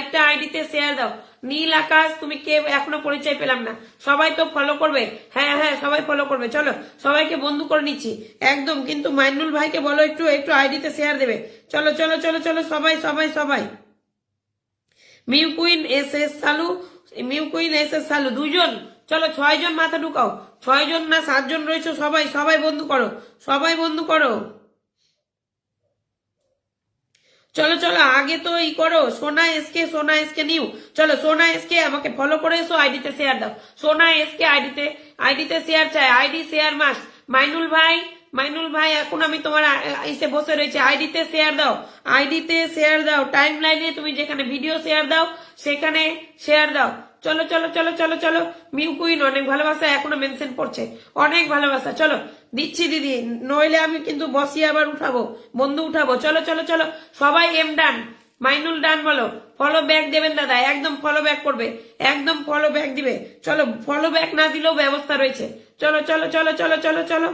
লাইভটা আইডিতে শেয়ার দাও। নীল আকাশ, তুমি কে? এখনও পরিচয় পেলাম না। সবাই তো ফলো করবে? হ্যাঁ হ্যাঁ সবাই ফলো করবে। চলো, সবাইকে বন্ধু করে নিচ্ছি। একদম, কিন্তু মাইনুল ভাইকে বলো একটু একটু আইডিতে শেয়ার দেবে। চলো চলো চলো চলো, সবাই সবাই সবাই। মিউ কুইন এস এস সালু, মিউ কুইন এস এস সালু দুজন চলো ছয় জন মাথা ঢুকাও। ছয় জন না, সাতজন রয়েছে, সবাই সবাই বন্ধু করো। সবাই বন্ধু করো। চলো চলো, আগে তো ই করো, সোনা এসকে সোনা এসকে নিউ চলো, সোনা এসকে আমাকে ফলো করে এসো আইডিতে শেয়ার দাও। সোনা এসকে আইডিতে আইডিতে শেয়ার চাই আইডি শেয়ার মাস মাইনুল ভাই মাইনুল ভাই, এখন আমি তোমার এসে বসে রয়েছে আইডিতে শেয়ার দাও। আইডিতে শেয়ার দাও। টাইম লাইনে তুমি যেখানে ভিডিও শেয়ার দাও, সেখানে শেয়ার দাও। চলো চলো চলো চলো চলো। মিউ কুইন অনেক ভালোবাসা এখনও মেনশন পড়ছে অনেক ভালোবাসা। চলো, দিচ্ছি দিদি, নইলে আমি কিন্তু বসিয়ে আবার উঠাবো, বন্ধু উঠাবো। চলো চলো চলো, সবাই এম ডান মাইনুল ডান বলো। ফলো ব্যাক দেবেন দাদা, একদম ফলো ব্যাক করবে, একদম ফলো ব্যাক দিবে। চলো ফলো ব্যাক না দিলেও ব্যবস্থা রয়েছে। চলো চলো চলো চলো চলো চলো।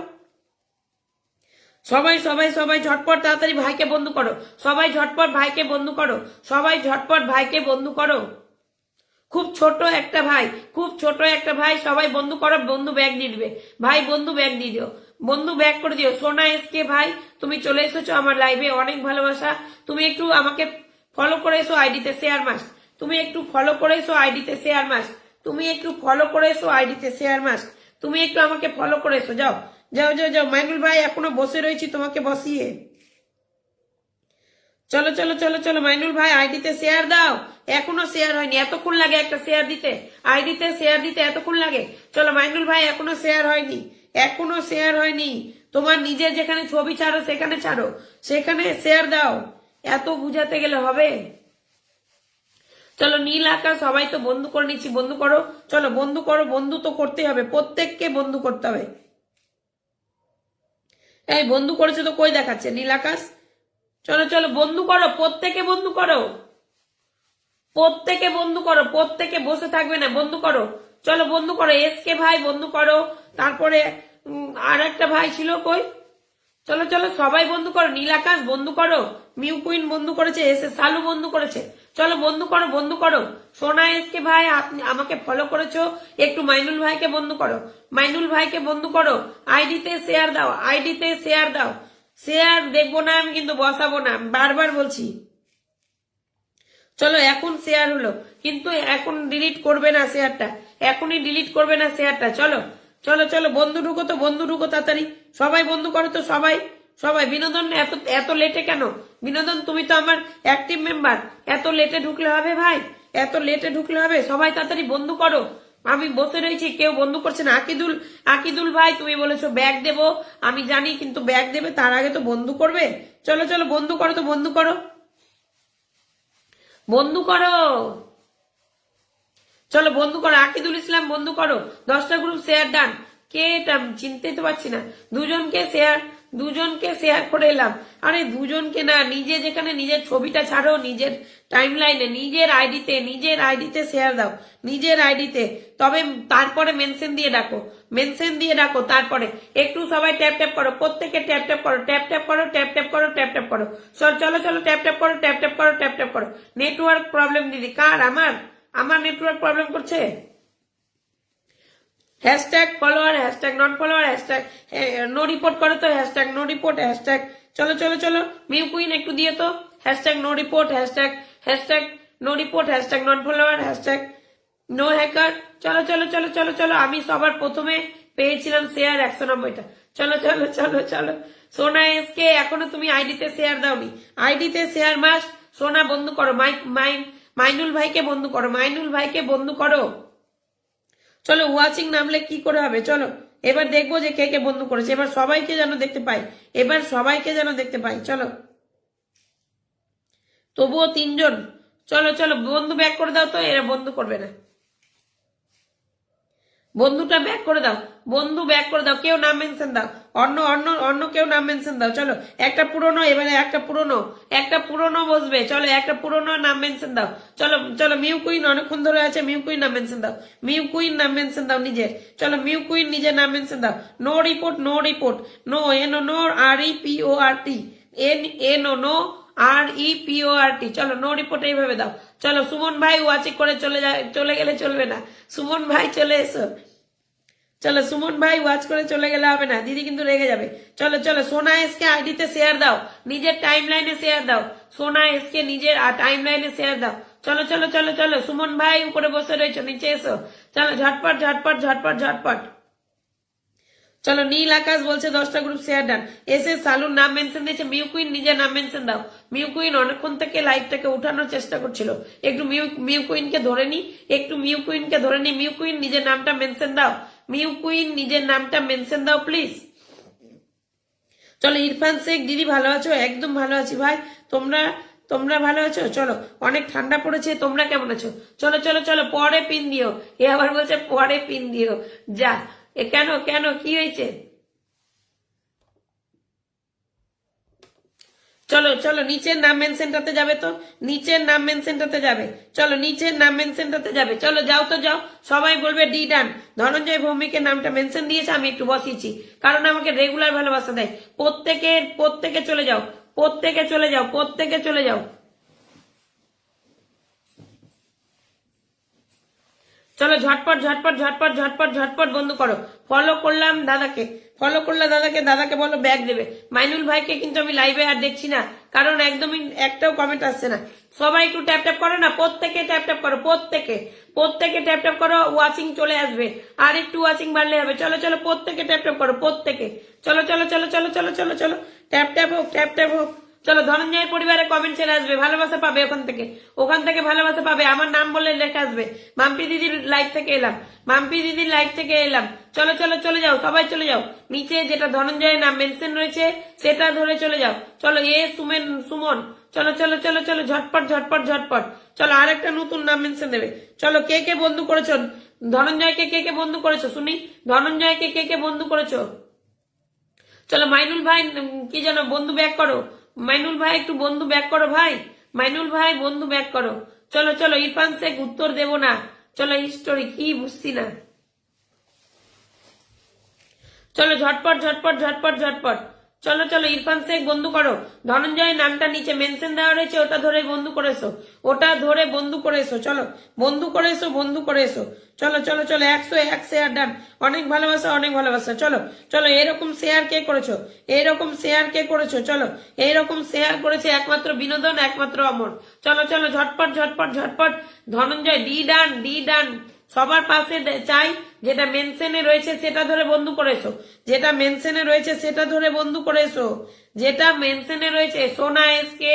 সবাই সবাই সবাই ঝটপট তাড়াতাড়ি ভাইকে বন্ধু করো। সবাই ঝটপট ভাইকে বন্ধু করো। সবাই ঝটপট ভাইকে বন্ধু করো। খুব ছোট একটা ভাই, খুব ছোট একটা ভাই, সবাই বন্ধু করো, বন্ধু ব্যাগ দিয়ে দিবে। ভাই, বন্ধু ব্যাগ দিয়ে দিও। বন্ধু ব্যাগ করে দিও। সোনা এসকে ভাই, তুমি চলে এসেছ আমার লাইভে অনেক ভালোবাসা। তুমি একটু আমাকে ফলো করে এসো আইডিতে শেয়ার মাস। তুমি একটু ফলো করে এসো আইডিতে শেয়ার মাস। তুমি একটু ফলো করে এসো আইডিতে শেয়ার মাস। তুমি একটু আমাকে ফলো করে এসো, যাও। যাও যাও যাও। মাইনুল ভাই, এখনও বসে রয়েছি তোমাকে বসিয়ে। চলো চলো চলো চলো, মাইনুল ভাই আইডিতে শেয়ার দাও। এখনও শেয়ার হয়নি, এতক্ষণ লাগে একটা শেয়ার দিতে। আইডিতে শেয়ার দিতে এতক্ষণ লাগে। চলো, মাইনুল ভাই, এখনও শেয়ার হয়নি, এখনও শেয়ার হয়নি। তোমার নিজের যেখানে ছবি ছাড়ো, সেখানে ছাড়ো। সেখানে শেয়ার দাও। এত বুঝাতে গেলে হবে। চলো, নীল আকাশ, সবাই তো বন্ধু করে নিচ্ছি, বন্ধু করো। চলো, বন্ধু করো, বন্ধু তো করতে হবে, প্রত্যেককে বন্ধু করতে হবে। এই, বন্ধু করেছে তো কই দেখাচ্ছে? নীল আকাশ? চলো চলো, বন্ধু করো, প্রত্যেকে বন্ধু করো। প্রত্যেকে বন্ধু করো, প্রত্যেকে বসে থাকবে না, বন্ধু করো। চলো, বন্ধু করো এসকে ভাই, বন্ধু করো। তারপরে আর একটা ভাই ছিল কই? চলো চলো, সবাই বন্ধু করো নীল আকাশ বন্ধু করো, মিউ কুইন বন্ধু করেছে এসে সালু বন্ধু করেছে। চলো, বন্ধু করো বন্ধু করো। সোনা এসকে ভাই, আপনি আমাকে ফলো করেছ, একটু মাইনুল ভাইকে বন্ধু করো। মাইনুল ভাইকে বন্ধু করো, আইডিতে শেয়ার দাও, আইডিতে শেয়ার দাও। শেয়ার দেখব না, আমি কিন্তু বসাবো না। বারবার বলছি। চলো, এখন শেয়ার হলো। কিন্তু এখন ডিলিট করবে না শেয়ারটা এখনই ডিলিট করবে না শেয়ারটা চলো চলো চলো, বন্ধু ঢুকো তো, বন্ধু ঢুকো তাড়াতাড়ি। সবাই বন্ধু করো তো, সবাই। সবাই, বিনোদন এত এত লেটে কেন? বিনোদন, তুমি তো আমার অ্যাক্টিভ মেম্বার এত লেটে ঢুকলে হবে ভাই? এত লেটে ঢুকলে হবে? সবাই তাড়াতাড়ি বন্ধু করো। আমি বসে রয়েছি, কেউ বন্ধু করছে না। আকিদুল আকিদুল ভাই, তুমি বলেছ ব্যাগ দেবো। আমি জানি, কিন্তু ব্যাগ দেবে, তার আগে তো বন্ধু করবে। চলো চলো, বন্ধু করো তো, বন্ধু করো। বন্ধু করো। চলো, বন্ধু করো। আকিদুল ইসলাম, বন্ধু করো। দশটা গ্রুপ শেয়ার ডান কে এটা চিনতে তো পারছি না। দুজনকে শেয়ার দুজনকে শেয়ার করে এলাম। আরে দুজনকে না, নিজে যেখানে নিজের ছবিটা ছাড়ো, নিজের টাইম লাইনে নিজের আইডিতে নিজের আইডিতে শেয়ার দাও, নিজের আইডিতে তবে তারপরে মেনশন দিয়ে ডাকো মেনশন দিয়ে ডাকো তারপরে। একটু সবাই ট্যাপ ট্যাপ করো, প্রত্যেকে ট্যাপ ট্যাপ করো ট্যাপ ট্যাপ করো ট্যাপ ট্যাপ করো ট্যাপ ট্যাপ করো। চল- চলো ট্যাপ ট্যাপ করো ট্যাপ ট্যাপ করো ট্যাপ ট্যাপ করো। নেটওয়ার্ক প্রবলেম দিদি, কার? আমার? আমার নেটওয়ার্ক প্রবলেম করছে? Hashtag follower hashtag not follower hashtag no report করো তো হ্যাশট্যাগ নো রিপোর্ট হ্যাশট্যাগ চলো চলো চলো মিউ কুইন একটু দিয়ে তো hashtag no report hashtag hashtag no report hashtag not follower hashtag no hacker চলো চলো চলো চলো চলো, আমি সবার প্রথমে পেয়েছিলাম শেয়ার একশো নব্বইটা। চলো চলো চলো চলো, সোনা এসকে, এখনও তুমি আইডিতে শেয়ার দাওনি। আইডিতে শেয়ার মাস সোনা বন্ধু করো, মাই মাই, মাইনুল ভাইকে বন্ধু করো, মাইনুল ভাইকে বন্ধু করো। চলো ওয়াচিং নামলে কি করে হবে? চলো, এবার দেখব যে কে কে বন্ধু করেছে। এবার সবাইকে যেন দেখতে পাই। এবার সবাইকে যেন দেখতে পাই। চলো। তবুও তিনজন। চলো চলো, বন্ধু ব্যাক করে দাও তো, এরা বন্ধু করবে না। বন্ধুটা ব্যাক করে দাও। বন্ধু ব্যাক করে দাও। কেউ নাম মেনশন দাও। অন্য অন্য অন্য কেউ নাম মেনশন দাও। চলো, একটা পুরনো, এবারে একটা পুরনো। একটা পুরনো বসবে। চলো, একটা পুরনো নাম মেনশন দাও। চলো চলো মিউ কুইন অনেকক্ষণ ধরে আছে। মিউ কুইন নাম মেনশন দাও। মিউ কুইন নাম মেনশন দাও নিজের। চলো মিউ কুইন নিজের নাম মেনশন দাও। No report no report no N O no R E P O R T N N O no R E P O R T চলো no report এইভাবে দাও। চলো, সুমন ভাই ওয়াচিং করে চলে যায়, চলে গেলে চলবে না। সুমন ভাই, চলে এসো। চলো, সুমন ভাই ওয়াচ করে চলে গেলে হবে না, দিদি কিন্তু রেগে যাবে। চলো চলো, সোনা এসকে আইডিতে শেয়ার দাও, নিজের টাইম লাইনে শেয়ার দাও। সোনা এসকে নিজের টাইম লাইনে শেয়ার দাও। চলো চলো চলো চলো, সুমন ভাই উপরে বসে রয়েছো, নিচে এসো। চলো, ঝটপট ঝটপট ঝটপট ঝটপট। চলো নীল আকাশ বলছে দশটা গ্রুপ শেয়ার ডান এসে সালুর নাম মেনশন দিয়েছে, মিউ কুইন নিজের নাম মেনশন দাও। মিউ কুইন অনেকক্ষণ থেকে লাইভটাকে উঠানোর চেষ্টা করছিল। একটু মিউ মিউ কুইনকে ধরে নি, একটু মিউ কুইনকে ধরে নি, মিউ কুইন নিজের নামটা মেনশন দাও। মিউ কুইন নিজের নামটা মেনশন দাও প্লিজ চলো ইরফান শেখ, দিদি ভালো আছো? একদম ভালো আছি ভাই। তোমরা তোমরা ভালো আছো? চলো, অনেক ঠান্ডা পড়েছে, তোমরা কেমন আছো? চলো চলো চলো, পরে পিন দিও। এ আবার বলছে, পরে পিন দিও। যা এ কেন কেন, কি হয়েছে? চলো চলো, নিচের নাম মেনশনটাতে যাবে তো? নিচের নাম মেনশনটাতে যাবে। চলো, নিচের নাম মেনশনটাতে যাবে। চলো, যাও তো, যাও। সবাই বলবে ডি ডান। ধনঞ্জয় ভৌমিকের নামটা মেনশন দিয়েছে, আমি একটু বসিয়েছি। কারণ আমাকে রেগুলার ভালোবাসা দেয়। প্রত্যেকে প্রত্যেকে চলে যাও। প্রত্যেকে চলে যাও, প্রত্যেকে চলে যাও। চলো ঝটপট ঝটপট ঝটপট ঝটপট ঝটপট বন্ধ করো। ফলো করলাম দাদাকে। ফলো করলে দাদাকে দাদাকে বলো ব্যাগ দেবে। মাইনুল ভাইকে কিন্তু আমি লাইভে আর দেখছি না। কারণ একদমই একটাও কমেন্ট আসছে না। সবাই একটু ট্যাপ ট্যাপ করো না, প্রত্যেকে ট্যাপ ট্যাপ করো, প্রত্যেকে। প্রত্যেকে ট্যাপ ট্যাপ করো ওয়াচিং চলে আসবে। আর একটু ওয়াচিং বাড়লে হবে। চলো চলো, প্রত্যেকে ট্যাপ ট্যাপ করো, প্রত্যেকে। চলো চলো চলো চলো চলো চলো চলো। ট্যাপ ট্যাপ হোক ট্যাপ ট্যাপ হোক। চলো ধনঞ্জয়ের পরিবারে কমেন্ট ছেড়ে আসবে, ভালোবাসা পাবে ওখান থেকে। ওখান থেকে ভালোবাসা পাবে, আমার নাম বলে লেখা আসবে। মাম্পি দিদির লাইভ থেকে এলাম, মাম্পি দিদির লাইভ থেকে এলাম। চলো চলো, চলে যাও, সবাই চলে যাও। নিচে যেটা ধনঞ্জয়ের নাম মেনশন রয়েছে, সেটা ধরে চলে যাও। চলো, এ সুমেন, সুমন। চলো চলো চলো চলো, ঝটপট ঝটপট ঝটপট। চলো, আরেকটা নতুন নাম মেনশন দেবে। চলো, কে কে বন্ধু করেছ? ধনঞ্জয়কে কে কে বন্ধু করেছ শুনি ধনঞ্জয়কে কে কে বন্ধু করেছ? চলো, মাইনুল ভাই কি যেন বন্ধু ব্যাক করো। মাইনুল ভাই, একটু বন্ধু ব্যাক করো ভাই। মাইনুল ভাই, বন্ধু ব্যাক করো। চলো চলো, ইরফান শেখ উত্তর দেব না। চলো হিস্টোরি কি বুঝছি না। চলো, ঝটপট ঝটপট ঝটপট ঝটপট। চলো চলো, ইরফান শেখ, বন্ধু করো। ধনঞ্জয় নামটা নিচে মেনশন দেওয়া রয়েছে, ওটা ধরে বন্ধু করেছ ওটা ধরে বন্ধু করেছ চলো। বন্ধু করেছ বন্ধু করেছ চলো চলো চলো, একশো, এক শেয়ার ডান অনেক ভালোবাসা অনেক ভালোবাসা, চলো চলো, এরকম শেয়ার কে করেছ? এরকম শেয়ার কে করেছ? চলো এইরকম শেয়ার করেছে একমাত্র বিনোদন, একমাত্র অমর। চলো চলো, ঝটপট ঝটপট ঝটপট। ধনঞ্জয় ডি ডান ডি ডান সবার পাশে চাই, যেটা মেনশনে রয়েছে সেটা ধরে বন্ধু করেছ যেটা মেনশনে রয়েছে সেটা ধরে বন্ধু করেছ যেটা মেনশনে রয়েছে, সোনা এসকে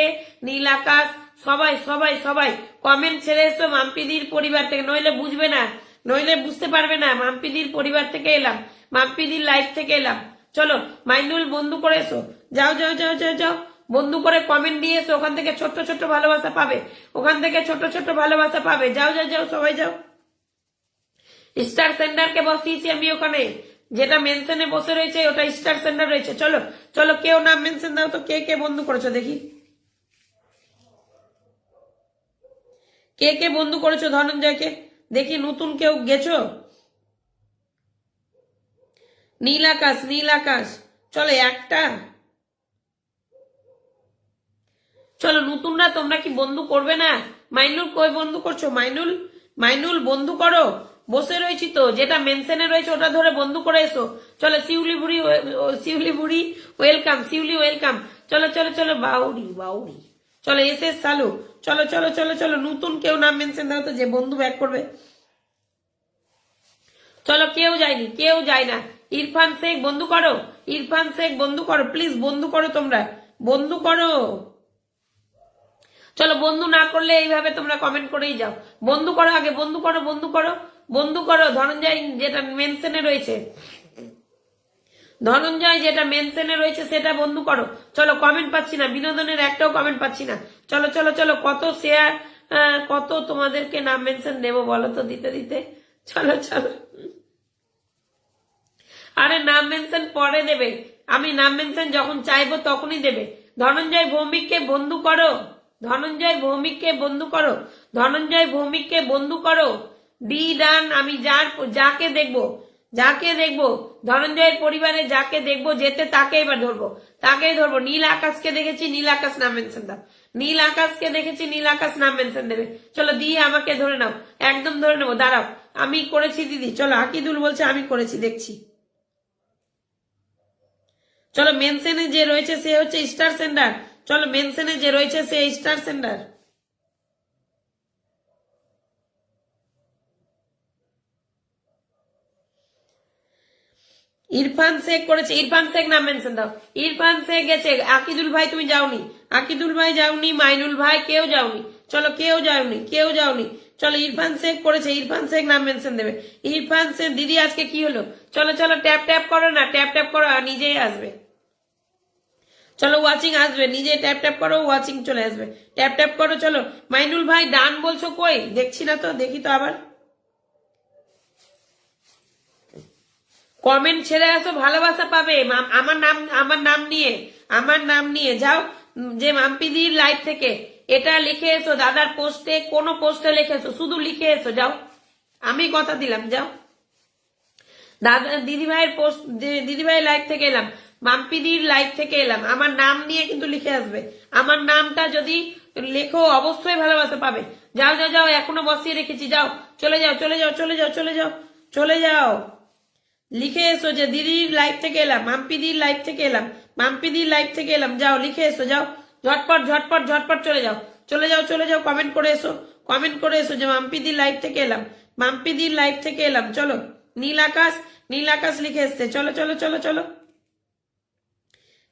নীল আকাশ, সবাই সবাই সবাই কমেন্ট ছেড়ে এসো মাম্পিদির পরিবার থেকে। নইলে বুঝবে না, নইলে বুঝতে পারবে না, মাম্পিদির পরিবার থেকে এলাম, মাম্পিদির লাইফ থেকে এলাম। চলো, মাইনুল, বন্ধু করে এসো। যাও যাও যাও যাও যাও। বন্ধু করে কমেন্ট দিয়ে এসো, ওখান থেকে ছোট্ট ছোট্ট ভালোবাসা পাবে। ওখান থেকে ছোট ছোট ভালোবাসা পাবে। যাও যাও যাও, সবাই যাও। স্টার সেন্টারকে বসিয়েছি আমি ওখানে। যেটা মেনশনে বসে রয়েছে, ওটা স্টার সেন্টার রয়েছে। চলো চলো, কেউ নাম মেনশন দাও তো, কে কে বন্ধু করেছ দেখি। কে কে বন্ধু করেছ ধনঞ্জয়কে? দেখি নতুন কেউ গেছো? নীল আকাশ নীল আকাশ চলো, একটা। চলো, নতুনরা তোমরা কি বন্ধু করবে না? মাইনুল কই বন্ধু করছ? মাইনুল মাইনুল, বন্ধু করো। বসে রয়েছি তো, যেটা মেনশনে রয়েছে ওটা ধরে বন্ধু করে এসো। চলো, শিউলি বুড়ি শিউলি বুড়ি ওয়েলকাম শিউলি ওয়েলকাম চলো চলো চলো বাউরি বাউরি চলো, এসে চালু। চলো চলো চলো চলো, নতুন কেউ নাম মেনশন দাও তো, যে বন্ধু ব্যাক করবে। চলো, কেউ যায়নি, কেউ যায় না। ইরফান শেখ, বন্ধু করো। ইরফান শেখ, বন্ধু করো। প্লিজ বন্ধু করো তোমরা। বন্ধু করো। চলো বন্ধু না করলে এইভাবে তোমরা কমেন্ট করেই যাও। বন্ধু করো আগে, বন্ধু করো বন্ধু করো বন্ধু করো। ধনঞ্জয় যেটা মেনশনে রয়েছে, ধনঞ্জয় যেটা মেনশনে রয়েছে সেটা বন্ধু করো। চলো কমেন্ট পাচ্ছি না, বিনোদনের একটাও কমেন্ট পাচ্ছি না। চলো চলো চলো, কত শেয়ার কত তোমাদেরকে নাম মেনশন দেবো বলো তো দিতে দিতে। চলো চলো। আরে নাম মেনশন পরে দেবে। আমি নাম মেনশন যখন চাইব তখনই দেবে। ধনঞ্জয় ভৌমিককে বন্ধু করো। ধনঞ্জয় ভৌমিককে বন্ধু করো। ধনঞ্জয় ভৌমিককে বন্ধু করো। ডি ডান, আমি যার, যাকে দেখব যাকে দেখব, ধনঞ্জয়ের পরিবারে যাকে দেখব, যেতে তাকে এবার ধরবো। তাকেই ধরবো। নীল আকাশকে দেখেছি, নীল আকাশ নাম মেনশন দাও। নীল আকাশকে দেখেছি, নীল আকাশ নাম মেনশন দেবে। চলো দিয়ে আমাকে ধরে নাও। একদম ধরে নেব। দাঁড়াও। আমি করেছি, দিদি। চলো, আকিদুল বলছে, আমি করেছি, দেখছি। চলো মেনশনে যে রয়েছে, সে হচ্ছে স্টার সেন্টার চলো মেনশনে যে রয়েছে সে স্টার সেন্টার ইরফান শেখ করেছে, ইরফান শেখ নাম মেনশন দাও। ইরফান শেখ গেছে, আকিদুল ভাই তুমি যাওনি। আকিদুল ভাই যাওনি, মাইনুল ভাই কেউ যাওনি। চলো কেউ যাওনি কেউ যাওনি। চলো ইরফান শেখ করেছে, ইরফান শেখ নাম মেনশন দেবে। ইরফান শেখ, দিদি আজকে কি হলো? চলো চলো ট্যাপ ট্যাপ করো না ট্যাপ ট্যাপ করো নিজেই আসবে। চলো ওয়াচিং আসবে, নিজে ট্যাপ ট্যাপ করো ওয়াচিং চলে আসবে। ট্যাপ ট্যাপ করো, চলো। মাইনুল ভাই, ডান বলছো কই? দেখছি না তো, দেখি তো আবার। কমেন্ট ছেড়ে আসো, ভালোবাসা পাবে। আমার নাম আমার নাম নিয়ে, আমার নাম নিয়ে যাও। যে মাম্পিদির লাইভ থেকে, এটা লিখে এসো, দাদার পোস্টে কোনো পোস্টে লিখে এসো, শুধু লিখে এসো, যাও। আমি কথা দিলাম, যাও। দাদা, দিদিভাইয়ের পোস্ট দিদিভাইয়ের লাইভ থেকে এলাম। মাম্পিদির লাইভ থেকে এলাম। আমার নাম নিয়ে কিন্তু লিখে আসবে। আমার নামটা যদি লেখো, অবশ্যই ভালোবাসা পাবে। যাও যাও যাও, এখনও বসিয়ে রেখেছি, যাও। চলে যাও চলে যাও চলে যাও চলে যাও চলে যাও। লিখে এসো যে দিদির লাইভ থেকে এলাম মাম্পিদির লাইভ থেকে এলাম মাম্পিদির লাইভ থেকে এলাম। যাও, লিখে এসো, যাও। ঝটপট ঝটপট ঝটপট চলে যাও। চলে যাও চলে যাও কমেন্ট করে এসো। কমেন্ট করে এসো যে মাম্পিদির লাইভ থেকে এলাম। মাম্পিদির লাইভ থেকে এলাম। চলো, নীল আকাশ নীল আকাশ লিখে এসছে। চলো চলো চলো চলো।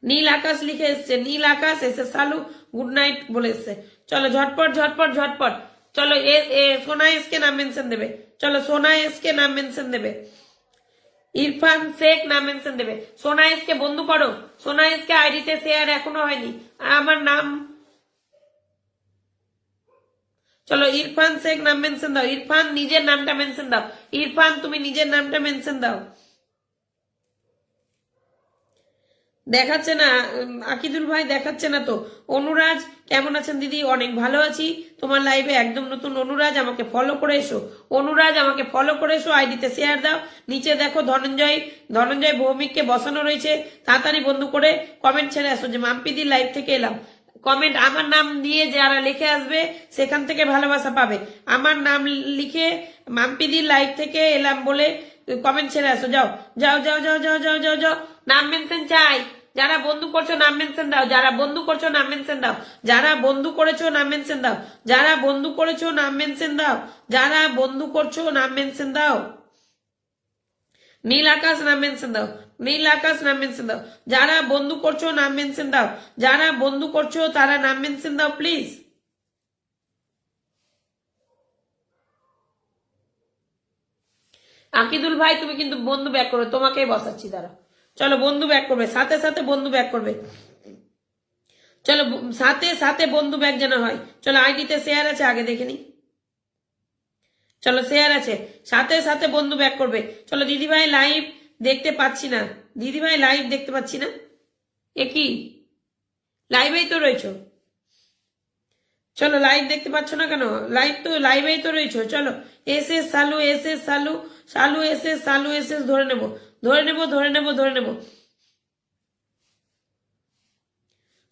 নীল আকাশ লিখে এসছে, নীল আকাশ, এসে সালু গুড নাইট বলে এসছে। চলো ঝটপট ঝটপট ঝটপট। চলো সোনা এসকে নাম মেনশন দেবে। চলো সোনা এসকে নাম মেনশন দেবে। ইরফান শেখ নাম মেনশন দেবে। সোনা এসকে বন্ধু করো। সোনা এসকে আইডিতে শেয়ার এখনও হয়নি। আমার নাম চলো ইরফান শেখ নাম মেনশন দাও। ইরফান নিজের নামটা মেনশন দাও। ইরফান, তুমি নিজের নামটা মেনশন দাও। দেখাচ্ছে না আকিদুল ভাই দেখাচ্ছে না তো। অনুরাজ, কেমন আছেন দিদি? অনেক ভালো আছি। তোমার লাইভে একদম নতুন অনুরাজ, আমাকে ফলো করে এসো। অনুরাজ, আমাকে ফলো করে এসো আইডিতে শেয়ার দাও। নিচে দেখো ধনঞ্জয় ধনঞ্জয় ভৌমিককে বসানো রয়েছে। তাড়াতাড়ি বন্ধু করে কমেন্ট ছেড়ে আসো যে মাম্পিদির লাইভ থেকে এলাম। কমেন্ট আমার নাম দিয়ে যারা লিখে আসবে, সেখান থেকে ভালোবাসা পাবে। আমার নাম লিখে মাম্পিদির লাইভ থেকে এলাম বলে কমেন্ট ছেড়ে আসো। যাও যাও যাও যাও যাও যাও যাও যাও। নাম মেনশন চাই। যারা বন্ধু করছ, নাম মেনশন দাও। যারা বন্ধু করছ, নাম মেনশন দাও। যারা বন্ধু করেছ, নাম মেনশন দাও। যারা বন্ধু করেছ, নাম মেনশন দাও। যারা বন্ধু করছ, নাম মেনশন দাও। নীল আকাশ, নাম মেনশন দাও। নীল আকাশ, নাম মেনশন দাও। যারা বন্ধু করছ, নাম মেনশন দাও। যারা বন্ধু করছ, তারা নাম মেনশন দাও প্লিজ আকিদুল ভাই, তুমি কিন্তু বন্ধু ব্যাক করো। তোমাকেই বসাচ্ছি দাঁড়া চলো বন্ধু ব্যাক করবে, সাথে সাথে বন্ধু ব্যাক করবে। চলো সাথে সাথে বন্ধু ব্যাক যেন হয়। চলো আইডিতে শেয়ার আছে, আগে দেখে নি চলো শেয়ার আছে, সাথে সাথে বন্ধু ব্যাক করবে। চলো দিদিভাই লাইভ দেখতে পাচ্ছি না। দিদিভাই লাইভ দেখতে পাচ্ছি না। এ কি? লাইভেই তো রয়েছো। চলো লাইভ দেখতে পাচ্ছ না কেন? লাইভ তো লাইভেই তো রয়েছো। চলো S S Salu S S Salu Salu S S Salu S S ধরে নেব। ধরে নেব ধরে নেব ধরে নেব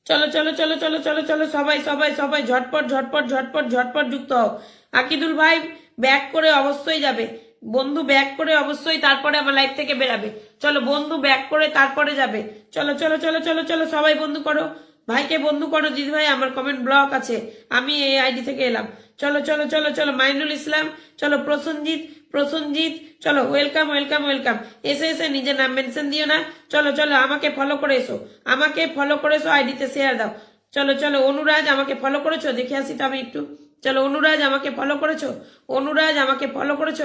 চলো চলো চলো চলো চলো চলো সবাই সবাই সবাই ঝটপট ঝটপট ঝটপট ঝটপট যুক্ত হও আকিদুল ভাই ব্যাক করে অবশ্যই যাবে বন্ধু ব্যাক করে অবশ্যই তারপরে আমার লাইফ থেকে বেরাবে চলো বন্ধু ব্যাক করে তারপরে যাবে চলো চলো চলো চলো চলো সবাই বন্ধু করো ভাইকে বন্ধু করো দিদি ভাই আমার কমেন্ট ব্লক আছে আমি এই আইডি থেকে এলাম চলো চলো চলো চলো মাইনুল ইসলাম চলো প্রসঞ্জিৎ প্রসঞ্জিৎ চলো ওয়েলকাম ওয়েলকাম ওয়েলকাম এসে এসে নিজের নাম মেনশন দিও না। চলো চলো, আমাকে ফলো করে এসো। আমাকে ফলো করে এসো আইডিতে শেয়ার দাও। চলো চলো, অনুরাজ, আমাকে ফলো করেছ? দেখে আসি তো আমি একটু। চলো, অনুরাজ, আমাকে ফলো করেছ? অনুরাজ, আমাকে ফলো করেছ?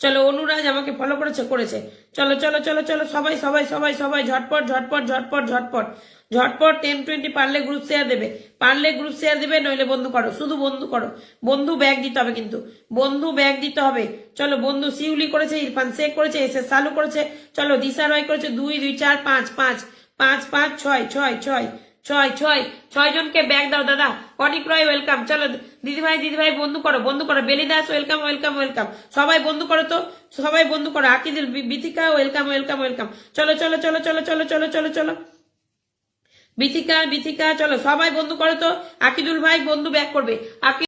চলো অনুরাজ আমাকে ফলো করেছে করেছে। চলো চলো চলো চলো, সবাই সবাই সবাই সবাই ঝটপট ঝটপট ঝটপট ঝটপট। ঝটপট টেন টোয়েন্টি পারলে গ্রুপ শেয়ার দেবে। পারলে গ্রুপ শেয়ার দেবে, নইলে বন্ধু করো। শুধু বন্ধু করো। বন্ধু ব্যাগ দিতে হবে কিন্তু। বন্ধু ব্যাগ দিতে হবে। চলো, বন্ধু শিউলি করেছে, ইরফান শেখ করেছে এসে সালু করেছে। চলো, দিশা রয় করেছে, দুই দুই, চার, পাঁচ পাঁচ পাঁচ পাঁচ, ছয় ছয় ছয়। ছয় ছয় ছয় জনকে ব্যাগ দাও, দাদা। অনিক রয় ওয়েলকাম চলো, দিদিভাই দিদিভাই, বন্ধু করো বন্ধু করো। Beli Das welcome welcome welcome সবাই বন্ধু করো তো? সবাই বন্ধু করো। Akidul Bithika welcome welcome welcome চলো চলো চলো চলো চলো চলো চলো চলো। বিথিকা বিথিকা, চলো, সবাই বন্ধু করো তো? আকিদুল ভাই, বন্ধু ব্যাক করবে। আকি